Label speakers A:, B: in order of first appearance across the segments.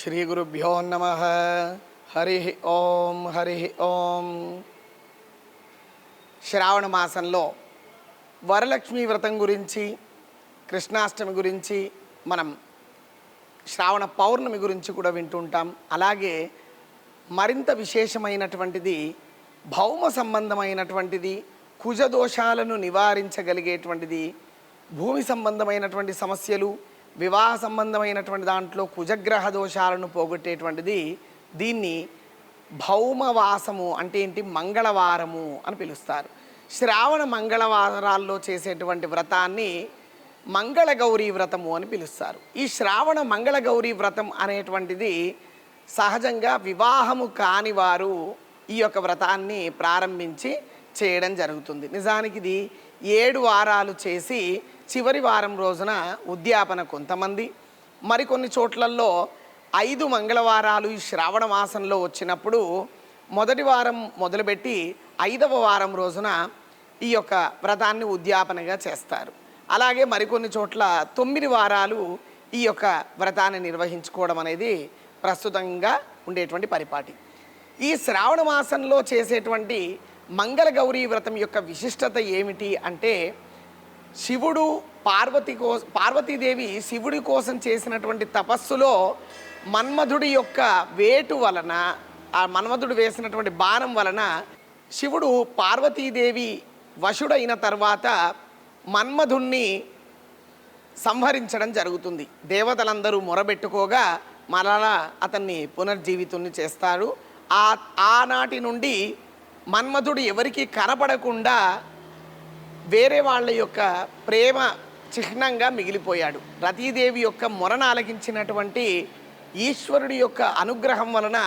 A: శ్రీ గురుభ్యో నమ హరి ఓం హరి ఓం శ్రావణ మాసంలో వరలక్ష్మి వ్రతం గురించి కృష్ణాష్టమి గురించి మనం శ్రావణ పౌర్ణమి గురించి కూడా వింటుంటాం అలాగే మరింత విశేషమైనటువంటిది భౌమ సంబంధమైనటువంటిది కుజదోషాలను నివారించగలిగేటువంటిది భూమి సంబంధమైనటువంటి సమస్యలు వివాహ సంబంధమైనటువంటి దాంట్లో కుజగ్రహ దోషాలను పోగొట్టేటువంటిది దీన్ని భౌమవాసము అంటే ఏంటి? మంగళవారము అని పిలుస్తారు. శ్రావణ మంగళవారాల్లో చేసేటువంటి వ్రతాన్ని మంగళగౌరీ వ్రతము అని పిలుస్తారు. ఈ శ్రావణ మంగళగౌరీ వ్రతం అనేటువంటిది సహజంగా వివాహము కాని వారు ఈ యొక్క వ్రతాన్ని ప్రారంభించి చేయడం జరుగుతుంది. నిజానికి ఇది ఏడు వారాలు చేసి చివరి వారం రోజున ఉద్యాపన కొంతమంది. మరికొన్ని చోట్లల్లో ఐదు మంగళవారాలు ఈ శ్రావణ మాసంలో వచ్చినప్పుడు మొదటి వారం మొదలుపెట్టి ఐదవ వారం రోజున ఈ యొక్క వ్రతాన్ని ఉద్యాపనగా చేస్తారు. అలాగే మరికొన్ని చోట్ల తొమ్మిది వారాలు ఈ యొక్క వ్రతాన్ని నిర్వహించుకోవడం అనేది ప్రస్తుతంగా ఉండేటువంటి పరిపాటి. ఈ శ్రావణ మాసంలో చేసేటువంటి మంగళగౌరీ వ్రతం యొక్క విశిష్టత ఏమిటి అంటే శివుడు పార్వతి కో పార్వతీదేవి శివుడి కోసం చేసినటువంటి తపస్సులో మన్మధుడి యొక్క వేటు వలన ఆ మన్మధుడు వేసినటువంటి బాణం వలన శివుడు పార్వతీదేవి వశుడైన తర్వాత మన్మధుణ్ణి సంహరించడం జరుగుతుంది. దేవతలందరూ మొరబెట్టుకోగా మరలా అతన్ని పునర్జీవితుని చేస్తారు. ఆ ఆనాటి నుండి మన్మధుడు ఎవరికి కనపడకుండా వేరే వాళ్ళ యొక్క ప్రేమ చిహ్నంగా మిగిలిపోయాడు. రతీదేవి యొక్క మొరను ఆలకించినటువంటి ఈశ్వరుడి యొక్క అనుగ్రహం వలన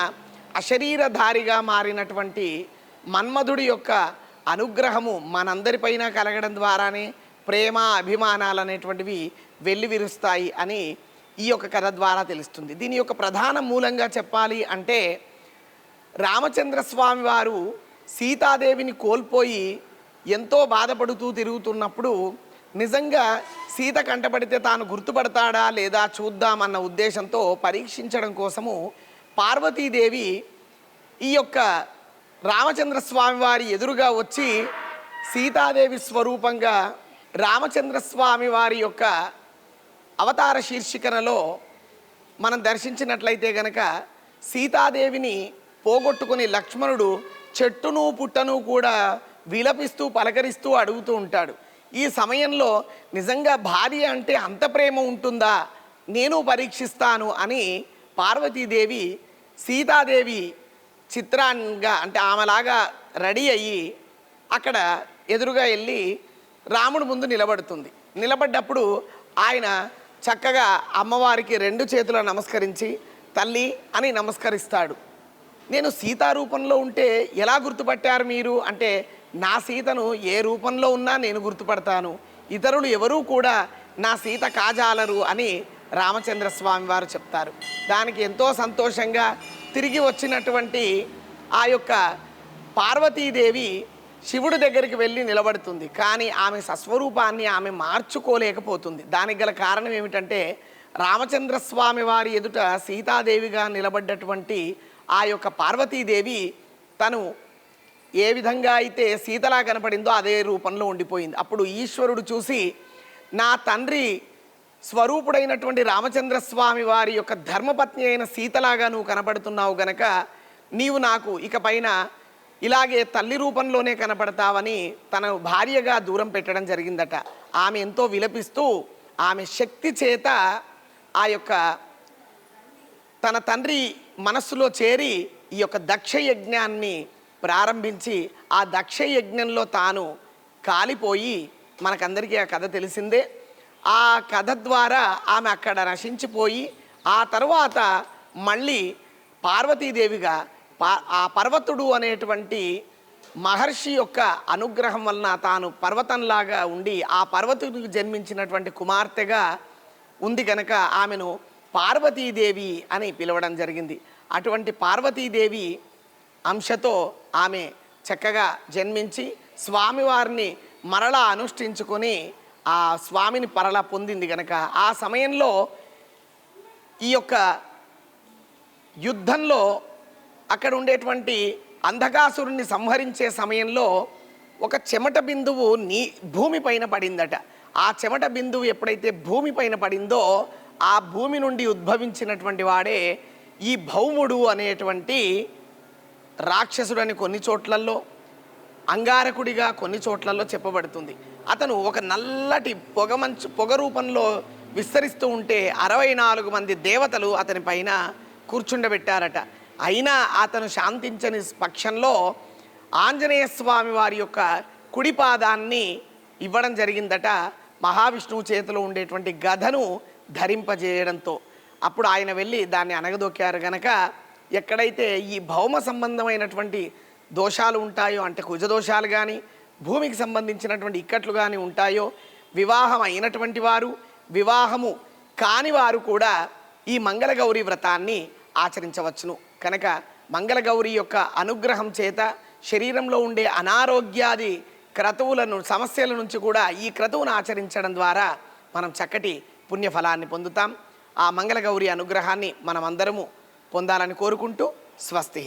A: అశరీరధారిగా మారినటువంటి మన్మధుడి యొక్క అనుగ్రహము మనందరిపైన కలగడం ద్వారానే ప్రేమ అభిమానాలు అనేటువంటివి వెల్లివిరుస్తాయి అని ఈ యొక్క కథ ద్వారా తెలుస్తుంది. దీని యొక్క ప్రధాన మూలంగా చెప్పాలి అంటే రామచంద్రస్వామి వారు సీతాదేవిని కోల్పోయి ఎంతో బాధపడుతూ తిరుగుతున్నప్పుడు నిజంగా సీత కంటపడితే తాను గుర్తుపడతాడా లేదా చూద్దామన్న ఉద్దేశంతో పరీక్షించడం కోసము పార్వతీదేవి ఈ యొక్క రామచంద్ర స్వామి వారి ఎదురుగా వచ్చి సీతాదేవి స్వరూపంగా రామచంద్ర స్వామి వారి యొక్క అవతార శీర్షికనలో మనం దర్శించినట్లయితే గనక సీతాదేవిని పోగొట్టుకుని లక్ష్మణుడు చెట్టును పుట్టను కూడా విలపిస్తూ పలకరిస్తూ అడుగుతూ ఉంటాడు. ఈ సమయంలో నిజంగా భార్య అంటే అంత ప్రేమ ఉంటుందా? నేను పరీక్షిస్తాను అని పార్వతీదేవి సీతాదేవి చిత్రాంగా అంటే ఆమెలాగా రెడీ అయ్యి అక్కడ ఎదురుగా వెళ్ళి రాముడు ముందు నిలబడుతుంది. నిలబడ్డప్పుడు ఆయన చక్కగా అమ్మవారికి రెండు చేతుల నమస్కరించి తల్లి అని నమస్కరిస్తాడు. నేను సీతారూపంలో ఉంటే ఎలా గుర్తుపట్టారు మీరు? అంటే నా సీతను ఏ రూపంలో ఉన్నా నేను గుర్తుపడతాను. ఇతరులు ఎవరూ కూడా నా సీత కాజాలరు అని రామచంద్ర స్వామి వారు చెప్తారు. దానికి ఎంతో సంతోషంగా తిరిగి వచ్చినటువంటి ఆ యొక్క పార్వతీదేవి శివుడి దగ్గరికి వెళ్ళి నిలబడుతుంది. కానీ ఆమె సస్వరూపాన్ని ఆమె మార్చుకోలేకపోతుంది. దానికి గల కారణం ఏమిటంటే రామచంద్ర స్వామి వారి ఎదుట సీతాదేవిగా నిలబడ్డటువంటి ఆ యొక్క పార్వతీదేవి తను ఏ విధంగా అయితే సీతలా కనపడిందో అదే రూపంలో ఉండిపోయింది. అప్పుడు ఈశ్వరుడు చూసి నా తండ్రి స్వరూపుడైనటువంటి రామచంద్ర స్వామి వారి యొక్క ధర్మపత్ని అయిన సీతలాగా నువ్వు కనపడుతున్నావు గనక నీవు నాకు ఇకపైన ఇలాగే తల్లి రూపంలోనే కనపడతావని తన భార్యగా దూరం పెట్టడం జరిగిందట. ఆమె ఎంతో విలపిస్తూ ఆమె శక్తి చేత ఆ యొక్క తన తండ్రి మనస్సులో చేరి ఈ యొక్క దక్ష యజ్ఞాన్ని ప్రారంభించి ఆ దక్ష యజ్ఞంలో తాను కాలిపోయి మనకందరికీ ఆ కథ తెలిసిందే. ఆ కథ ద్వారా ఆమె అక్కడ నశించిపోయి ఆ తరువాత మళ్ళీ పార్వతీదేవిగా పా ఆ పర్వతుడు అనేటువంటి మహర్షి యొక్క అనుగ్రహం వలన తాను పర్వతంలాగా ఉండి ఆ పర్వతుడికి జన్మించినటువంటి కుమార్తెగా ఉంది కనుక ఆమెను పార్వతీదేవి అని పిలవడం జరిగింది. అటువంటి పార్వతీదేవి అంశతో ఆమె చక్కగా జన్మించి స్వామివారిని మరలా అనుష్ఠించుకొని ఆ స్వామిని పరలా పొందింది కనుక ఆ సమయంలో ఈ యొక్క యుద్ధంలో అక్కడ ఉండేటువంటి అంధకాసురుణ్ణి సంహరించే సమయంలో ఒక చెమట బిందువు నీ భూమిపైన పడిందట. ఆ చెమట బిందువు ఎప్పుడైతే భూమిపైన పడిందో ఆ భూమి నుండి ఉద్భవించినటువంటి వాడే ఈ భౌముడు అనేటువంటి రాక్షసుడని కొన్ని చోట్లలో అంగారకుడిగా కొన్ని చోట్లలో చెప్పబడుతుంది. అతను ఒక నల్లటి పొగ మంచు పొగ రూపంలో విస్తరిస్తూ ఉంటే అరవై నాలుగు మంది దేవతలు అతని పైన కూర్చుండబెట్టారట. అయినా అతను శాంతించని పక్షంలో ఆంజనేయ స్వామి వారి యొక్క కుడిపాదాన్ని ఇవ్వడం జరిగిందట. మహావిష్ణువు చేతిలో ఉండేటువంటి గదను ధరింపజేయడంతో. అప్పుడు ఆయన వెళ్ళి దాన్ని అనగదొక్కారు గనక ఎక్కడైతే ఈ భౌమ సంబంధమైనటువంటి దోషాలు ఉంటాయో అంటే కుజదోషాలు కానీ భూమికి సంబంధించినటువంటి ఇక్కట్లు కానీ ఉంటాయో వివాహం అయినటువంటి వారు వివాహము కాని వారు కూడా ఈ మంగళగౌరి వ్రతాన్ని ఆచరించవచ్చును. కనుక మంగళగౌరి యొక్క అనుగ్రహం చేత శరీరంలో ఉండే అనారోగ్యాది క్రతువులను సమస్యల నుంచి కూడా ఈ క్రతువును ఆచరించడం ద్వారా మనం చక్కటి పుణ్యఫలాన్ని పొందుతాం. ఆ మంగళగౌరి అనుగ్రహాన్ని మనమందరము పొందాలని కోరుకుంటూ స్వస్తి